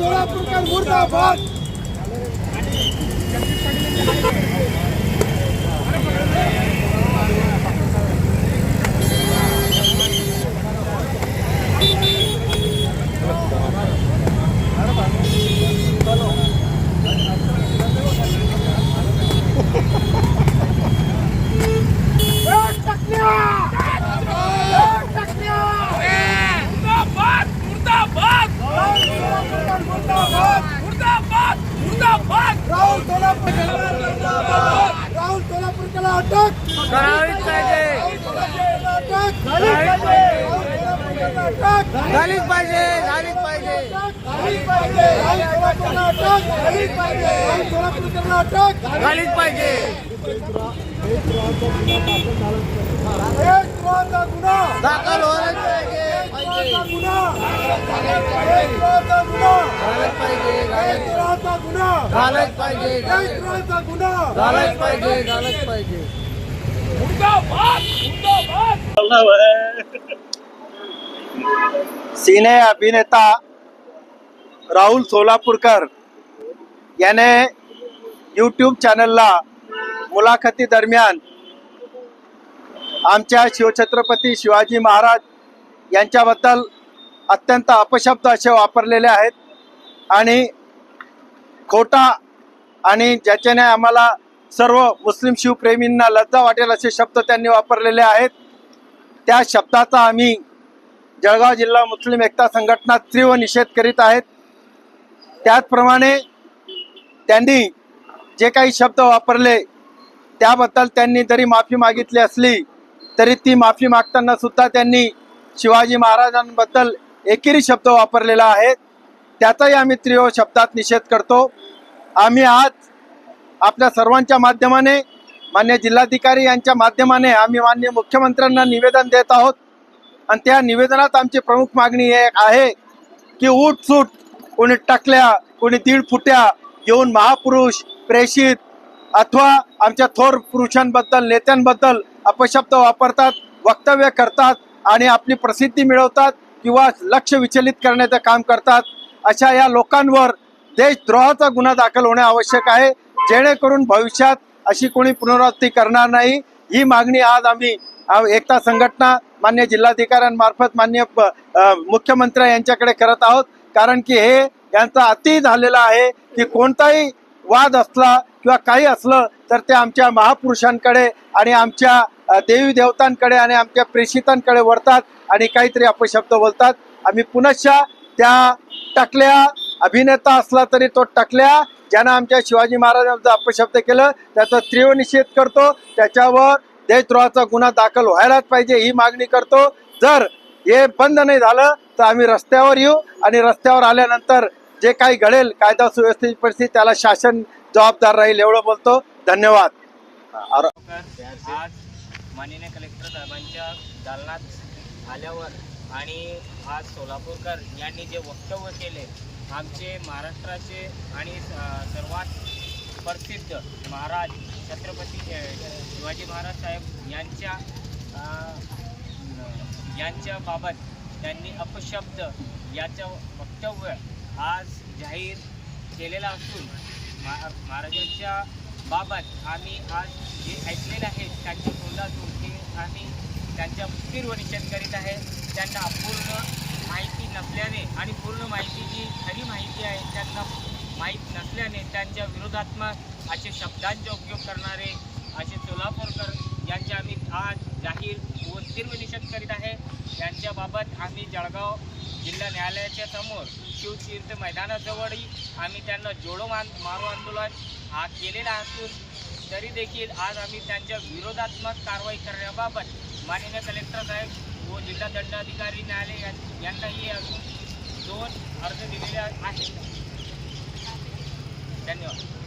ધોળાપુરકર મુર્દાબાદ? राहुल राहुल सोलापूरकरला अटक! करावीच पाहिजे. अटक! झालीच पाहिजे. झालीच पाहिजे. झालीच पाहिजे. सोलापूरला अटक! झालीच पाहिजे. गुन्हा! दाखल होणंच पाहिजे. गुन्हा! देशद्रोहाचा गुन्हा. झालंच पाहिजे. देशद्रोहाचा गुन्हा. झालंच पाहिजे झालंच पाहिजे. सिने अभिनेता राहुल सोलापूरकर याने यूट्यूब चॅनलला मुलाखती दरम्यान आमच्या शिवछत्रपती शिवाजी महाराज यांच्याबद्दल अत्यंत अपशब्द असे वापरलेले आहेत. आणि खोटा आणि ज्याच्याने आम्हाला सर्व मुस्लिम शिवप्रेमींना लज्जा वाटेल असे शब्द त्यांनी वापरलेले आहेत. त्या शब्दाचा आम्ही जळगाव जिल्हा मुस्लिम एकता संघटना तीव्र निषेध करीत आहेत. त्याचप्रमाणे त्यांनी जे काही शब्द वापरले त्याबद्दल त्यांनी जरी माफी मागितली असली तरी ती माफी मागताना सुद्धा त्यांनी शिवाजी महाराजांबद्दल एकेरी शब्द वापरलेला आहे. त्याचाही आम्ही त्रिओ शब्दात निषेध करतो. आम्ही आज आपल्या सर्वांच्या माध्यमाने मान्य जिल्हाधिकारी यांच्या माध्यमाने आम्ही मान्य मुख्यमंत्र्यांना निवेदन देत आहोत. आणि त्या निवेदनात आमची प्रमुख मागणी हे आहे की उठ सूट कोणी टाकल्या कोणी दीड फुट्या येऊन महापुरुष प्रेषित अथवा आमच्या थोर पुरुषांबद्दल नेत्यांबद्दल अपशब्द वापरतात वक्तव्य करतात आणि आपली प्रसिद्धी मिळवतात किंवा लक्ष विचलित करण्याचं काम करतात. अशा या लोकांवर देशद्रोहाचा गुन्हा दाखल होणे आवश्यक आहे. जेणेकरून भविष्यात अशी कोणी पुनरावृत्ती करणार नाही. ही मागणी आज आम्ही एकता संघटना मान्य जिल्हाधिकाऱ्यांमार्फत मान्य प- मुख्यमंत्री यांच्याकडे करत आहोत. कारण की हे यांचा अति झालेला आहे की कोणताही वाद असला किंवा काही असलं तर ते आमच्या महापुरुषांकडे आणि आमच्या देवी देवतांकडे आणि आमच्या प्रेषितांकडे वळतात आणि काहीतरी अपशब्द बोलतात. आम्ही पुनश्च त्या टाकल्या. अभिनेता असला तरी तो टाकल्या. ज्यानं आमच्या शिवाजी महाराजांचा अपशब्द केलं त्याचा तीव्र निषेध करतो. त्याच्यावर देशद्रोहाचा गुन्हा दाखल व्हायलाच पाहिजे ही मागणी करतो. जर हे बंद नाही झालं तर आम्ही रस्त्यावर येऊ आणि रस्त्यावर आल्यानंतर जे काही घडेल कायदा सुव्यवस्थेची परिस्थिती त्याला शासन जबाबदार राहील एवढं बोलतो. धन्यवाद. आज माननीय कलेक्टर साहेबांच्या दालनात आल्यावर आणि आज सोलापूरकर यांनी जे वक्तव्य केले आमचे महाराष्ट्राचे आणि सर्वात प्रसिद्ध महाराज छत्रपती शिवाजी महाराज साहेब यांच्या यांच्याबाबत त्यांनी अपशब्द याचं वक्तव्य आज जाहीर केलेलं असून मा महाराजांच्या बाबत आम्ही आज जे ऐकलेलं आहे त्यांच्या तोंडातून ते आम्ही त्यांच्या तीव्र निषेध करीत आहे. त्यांना अपूर्ण माहिती नसल्याने आणि पूर्ण माहिती जी खरी माहिती आहे त्यांना माहीत नसल्याने त्यांच्या विरोधात्मक असे शब्दांचा उपयोग करणारे असे सोलापूरकर यांचे आम्ही आज जाहीर व तीव्र निषेध करीत आहे. यांच्याबाबत आम्ही जळगाव जिल्हा न्यायालयाच्या समोर शिवतीर्थ मैदानाजवळही आम्ही त्यांना जोडो मान मारो आंदोलन हा केलेला असून तरी देखील आज आम्ही त्यांच्या विरोधात्मक कारवाई करण्याबाबत माननीय कलेक्टर साहेब व जिल्हा दंडाधिकारी न्यायालय यां- यांनाही अजून दोन अर्ज दिलेले आहेत. धन्यवाद.